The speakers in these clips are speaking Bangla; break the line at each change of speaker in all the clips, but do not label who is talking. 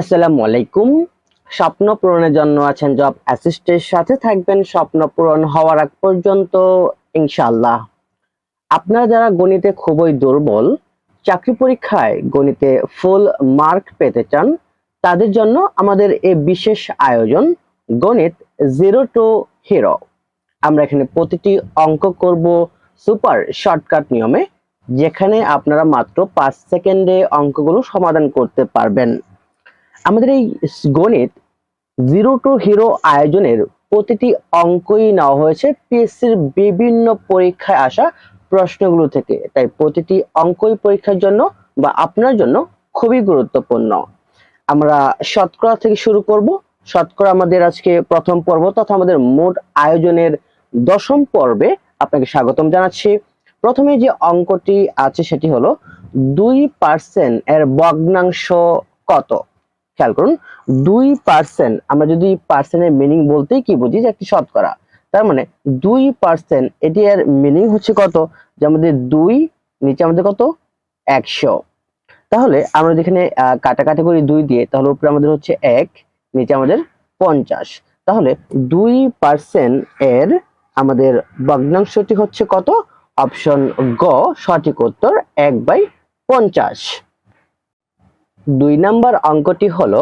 আসসালামু আলাইকুম। স্বপ্ন পূরণের জন্য আছেন জব অ্যাসিস্টের সাথে থাকবেন। স্বপ্ন পূরণ হওয়ার আগ পর্যন্ত, ইনশাআল্লাহ। আপনারা যারা গণিতে খুবই দুর্বল, চাকরি পরীক্ষায় গণিতে ফুল মার্ক পেতে চান, তাদের জন্য আমাদের এই বিশেষ আয়োজন গণিত জিরো টু হিরো আমরা এখানে প্রতিটি অঙ্ক করব সুপার শর্টকাট নিয়মে, যেখানে আপনারা মাত্র পাঁচ সেকেন্ডে অঙ্কগুলো সমাধান করতে পারবেন। আমাদের এই গণিত জিরো টু হিরো আয়োজনের প্রতিটি অঙ্কই নেওয়া হয়েছে পিএসসির বিভিন্ন পরীক্ষায় আসা প্রশ্নগুলো থেকে। তাই প্রতিটি অঙ্কই পরীক্ষার জন্য বা আপনার জন্য খুবই গুরুত্বপূর্ণ। আমরা শতকরা থেকে শুরু করব। শতকরা আমাদের আজকে প্রথম পর্ব তথা আমাদের মোট আয়োজনের দশম পর্বে আপনাকে স্বাগতম জানাচ্ছি। প্রথমে যে অঙ্কটি আছে সেটি হলো দুই পার্সেন্ট এর ভগ্নাংশ কত? খেয়াল করুন, দুই পার্সেন্ট আমরা যদি পার্সেন্টের মিনিং বলতেই কি বুঝি যে একটি শতকরা, তার মানে দুই পার্সেন্ট এটি এর মিনিং হচ্ছে কত? যে আমাদের দুই, নিচে আমাদের কত? একশো। তাহলে আমরা যেখানে কাটাকাটি করি দুই দিয়ে, তাহলে উপরে আমাদের হচ্ছে এক, নিচে আমাদের পঞ্চাশ। তাহলে দুই পার্সেন্ট এর আমাদের ভগ্নাংশটি হচ্ছে কত? অপশন গ, সঠিক উত্তর এক বাই পঞ্চাশ। দুই নাম্বার অঙ্কটি হল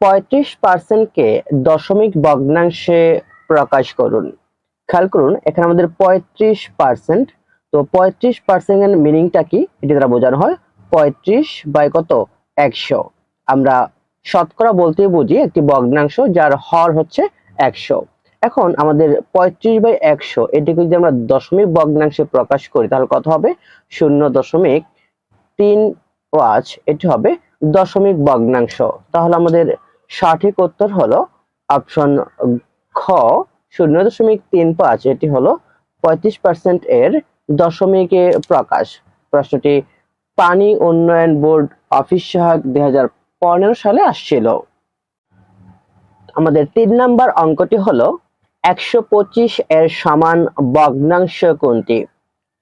পঁয়ত্রিশ পার্সেন্টকে দশমিক ভগ্নাংশে প্রকাশ করুন। খেয়াল করুন, এখানে আমাদের পঁয়ত্রিশ পার্সেন্ট তো পঁয়ত্রিশ পার্সেন্টের মিনিংটা কি? এটি দ্বারা বোঝানো হয় পঁয়ত্রিশ বাই কত? একশো। আমরা শতকরা বলতে বুঝি একটি ভগ্নাংশ যার হর হচ্ছে একশো। এখন আমাদের পঁয়ত্রিশ বাই একশো, এটিকে যদি আমরা দশমিক ভগ্নাংশে প্রকাশ করি, তাহলে কত হবে? শূন্য দশমিক তিন পাঁচ, এটি হবে দশমিক ভগ্নাংশ। তাহলে আমাদের সঠিক উত্তর হলো অপশন খ, শূন্য দশমিক তিন পাঁচ। এটি হলো পঁয়ত্রিশ পার্সেন্ট এর দশমিকে প্রকাশ। প্রশ্নটি, পানি উন্নয়ন বোর্ড অফিস সহায়ক দুই হাজার পনেরো সালে আসছিল। আমাদের তিন নাম্বার অঙ্কটি হলো একশো পঁচিশ এর সমান ভগ্নাংশ কোনটি?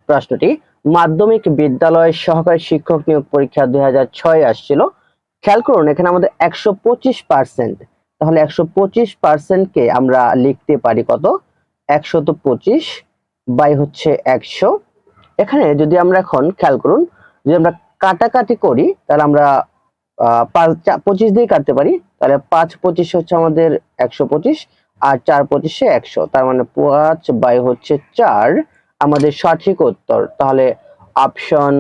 প্রশ্নটি মাধ্যমিক বিদ্যালয় সহকারী শিক্ষক নিয়োগ পরীক্ষা দুই হাজার ছয় আসছিল। খেয়াল করুন, এখানে আমাদের একশো পঁচিশ পার্সেন্ট তাহলে একশো পঁচিশ পার্সেন্টকে আমরা লিখতে পারি কত? একশত পঁচিশ বাই হচ্ছে একশো। এখানে যদি আমরা এখন খেয়াল করুন, যদি আমরা কাটাকাটি করি, তাহলে আমরা পঁচিশ দিয়ে কাটতে পারি, তাহলে পাঁচ পঁচিশ হচ্ছে আমাদের একশো পঁচিশ আর চার পঁচিশে একশো। তার মানে পাঁচ বাই হচ্ছে চার আমাদের সঠিক উত্তর। তাহলে অপশন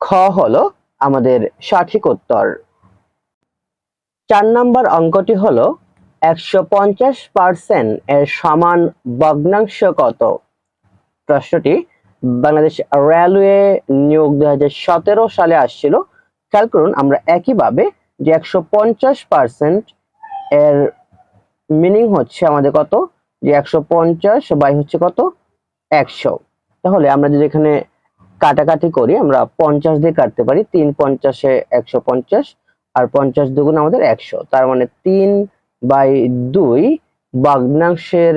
খ হলো আমাদের সঠিক উত্তর। চার নম্বর অঙ্কটি হলো একশো পঞ্চাশ পার্সেন্ট এর সমান ভগ্নাংশ কত? প্রশ্নটি, বাংলাদেশ রেলওয়ে নিয়োগ হাজার সতেরো সালে আসছিল। খেয়াল করুন, আমরা একইভাবে যে একশো পঞ্চাশ পার্সেন্ট এর মিনিং হচ্ছে আমাদের কত? যে একশো পঞ্চাশ বাই হচ্ছে কত? একশো। তাহলে আমরা যদি এখানে কাটাকাটি করি, আমরা পঞ্চাশ দিয়ে কাটতে পারি, তিন পঞ্চাশে একশো পঞ্চাশ, আর পঞ্চাশ দুগুণ আমাদের একশো। তার মানে তিন বাই দুই ভগ্নাংশের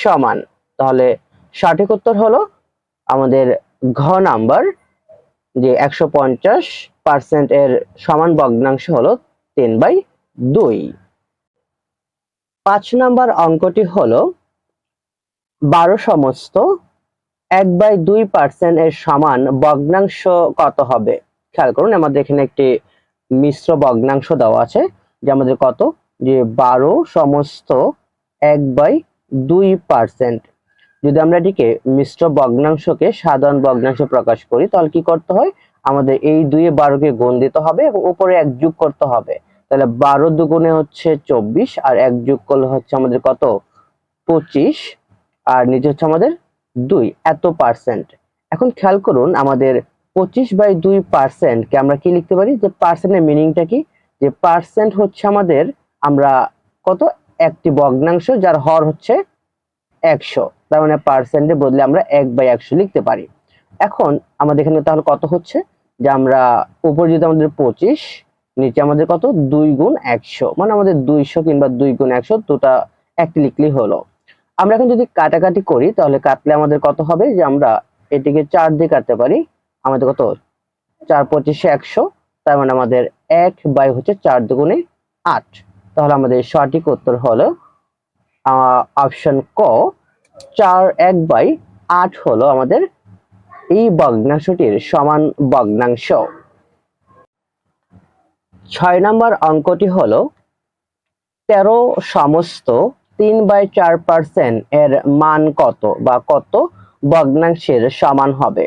সমান। তাহলে সঠিক উত্তর হলো আমাদের ঘ নাম্বার, যে একশো পঞ্চাশ পার্সেন্ট এর সমান ভগ্নাংশ হলো তিন বাই দুই। পাঁচ নাম্বার অঙ্কটি হলো বারো সমস্ত এক বাই দুই পার্সেন্ট এর সমান ভগ্নাংশ কত হবে? খেয়াল করুন, আমাদের এখানে একটি মিশ্র ভগ্নাংশ দেওয়া আছে, যে আমাদের কত? যে বারো সমস্ত এক বাই দুই পার্সেন্ট যদি আমরা এটিকে মিশ্র ভগ্নাংশকে সাধারণ ভগ্নাংশে প্রকাশ করি, তাহলে কি করতে হয়? আমাদের এই দুইয়ে বারোকে গুণ দিতে হবে এবং উপরে এক যোগ করতে হবে। তাহলে বারো দুগুণে হচ্ছে চব্বিশ, আর এক যোগ করলে হচ্ছে আমাদের কত? পঁচিশ, আর নিচে হচ্ছে আমাদের দুই, এত পার্সেন্ট এখন খেয়াল করুন আমাদের পঁচিশ বাই দুই পার্সেন্টকে আমরা কি লিখতে পারি? যে পার্সেন্টের মিনিংটা কি? যে পার্সেন্ট হচ্ছে আমাদের আমরা কত? একটি ভগ্নাংশ যার হর হচ্ছে একশো। তার মানে পার্সেন্টে বদলে আমরা এক বাই একশো লিখতে পারি। এখন আমাদের এখানে তাহলে কত হচ্ছে? যে আমরা উপর যদি আমাদের পঁচিশ, নিচে আমাদের কত? দুই গুণ একশো। মানে আমাদের দুইশো কিংবা দুই গুণ একশো দুটা একটি লিখলেই হলো। আমরা এখন যদি কাটাকাটি করি, তাহলে কাটলে আমাদের কত হবে? যে আমরা এটিকে চার দিয়ে কাটতে পারি, আমাদের কত? চার পঁচিশে একশো, তার মানে আমাদের এক বাই হচ্ছে চার দুগুণে আট। তাহলে আমাদের সঠিক উত্তর হলো অপশন ক, চার এক বাই আট হলো আমাদের এই ভগ্নাংশটির সমান ভগ্নাংশ। ছয় নম্বর অঙ্কটি হলো, তেরো সমস্ত তিন বাই চার পার্সেন্ট এর মান কত বা কত ভগ্নাংশের সমান হবে?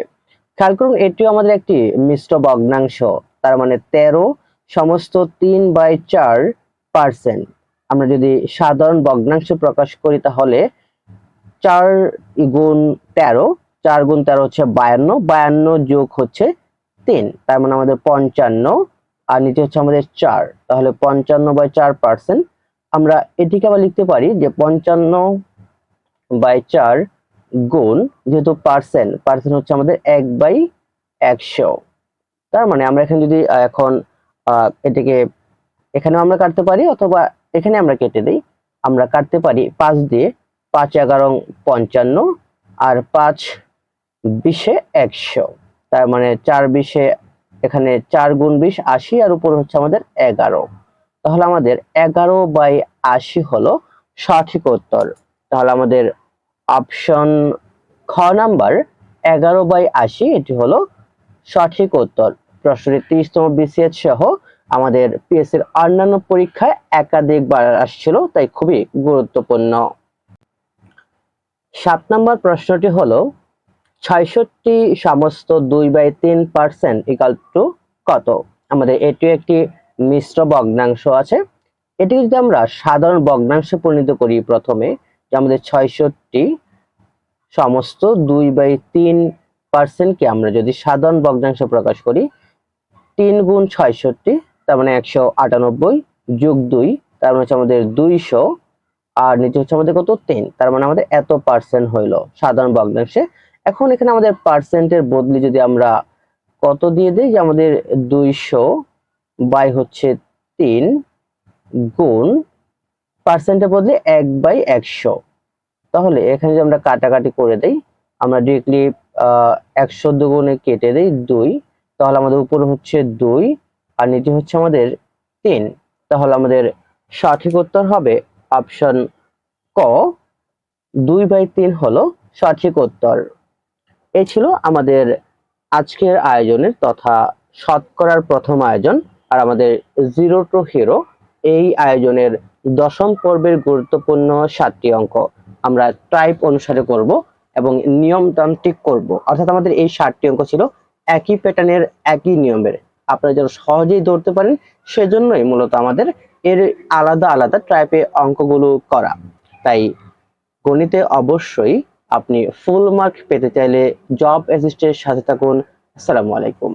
খেয়াল করুন, এটিও আমাদের একটি মিশ্র ভগ্নাংশ, তার মানে তেরো সমস্ত তিন বাই চার পার্সেন্ট। আমরা যদি সাধারণ ভগ্নাংশ প্রকাশ করি, তাহলে চার গুণ তেরো, চার গুণ তেরো হচ্ছে বায়ান্ন বায়ান্ন যোগ হচ্ছে তিন, তার মানে আমাদের পঞ্চান্ন, আর নিচে হচ্ছে আমাদের চার, তাহলে পঞ্চান্ন বাই চার পার্সেন্ট আমরা এটিকে আবার লিখতে পারি যে পঞ্চান্ন বাই চার গুণ যেহেতু পার্সেন্ট পার্সেন্ট হচ্ছে আমাদের এক বাই একশো। তার মানে আমরা এখানে যদি এখন এটিকে এখানেও আমরা কাটতে পারি অথবা এখানে আমরা কেটে দিই। আমরা কাটতে পারি পাঁচ দিয়ে পাঁচ এগারো পঞ্চান্ন আর পাঁচ বিশে একশো। তার মানে চার বিশে এখানে চার গুণ বিশ আশি আর উপর হচ্ছে আমাদের এগারো। তাহলে আমাদের এগারো বাই আশি হলো সঠিক উত্তর। তাহলে আমাদের অপশন খ নাম্বার এগারো বাই আশি, এটি হলো সঠিক উত্তর। প্রশ্নটি তিরিশতম বিসিএস সহ আমাদের পিএস এর অন্যান্য পরীক্ষায় একাধিকবার আসছিল, তাই খুবই গুরুত্বপূর্ণ। সাত নম্বর প্রশ্নটি হলো, ছয়ষট্টি সমস্ত দুই বাই তিন পার্সেন্ট ইকাল টু কত? আমাদের এটি একটি মিশ্র ভগ্নাংশ আছে। এটি যদি আমরা সাধারণ ভগ্নাংশে পরিণত করি প্রথমে, যে আমাদের ছয়ষট্টি সমস্ত দুই বাই তিন পার্সেন্টকে আমরা যদি সাধারণ ভগ্নাংশ প্রকাশ করি, তিন গুণ ছয়ষট্টি, তার মানে একশো আটানব্বই যোগ দুই, তার মানে হচ্ছে আমাদের দুইশো, আর নিচে হচ্ছে আমাদের কত? তিন, তার মানে আমাদের এত পার্সেন্ট হইল সাধারণ ভগ্নাংশে। এখন এখানে আমাদের পার্সেন্টের বদলি যদি আমরা কত দিয়ে দিই? যে আমাদের দুইশো বাই হচ্ছে তিন গুণ পার্সেন্টের বদলে এক বাই একশো। তাহলে এখানে যদি আমরা কাটাকাটি করে দেই, আমরা ডিরেক্টলি একশো দুগুণে কেটে দিই দুই, তাহলে আমাদের উপরে হচ্ছে দুই আর নিচে হচ্ছে আমাদের তিন। তাহলে আমাদের সঠিক উত্তর হবে অপশন ক। দুই বাই তিন হলো সঠিক উত্তর। এই ছিল আমাদের আজকের আয়োজনের তথা শতকরার প্রথম আয়োজন। আর আমাদের জিরো টু হিরো এই আয়োজনের দশম পর্বের গুরুত্বপূর্ণ সাতটি অঙ্ক আমরা টাইপ অনুসারে করব এবং নিয়মতান্ত্রিক করব। অর্থাৎ আমাদের এই সাতটি অঙ্ক ছিল একই প্যাটার্নের একই নিয়মের। আপনারা যেন সহজেই ধরতে পারেন, সেজন্যই মূলত আমাদের এর আলাদা আলাদা টাইপে অঙ্কগুলো করা। তাই গণিতে অবশ্যই আপনি ফুল মার্ক পেতে চাইলে জব অ্যাসিস্টের সাথে থাকুন। আসসালামু আলাইকুম।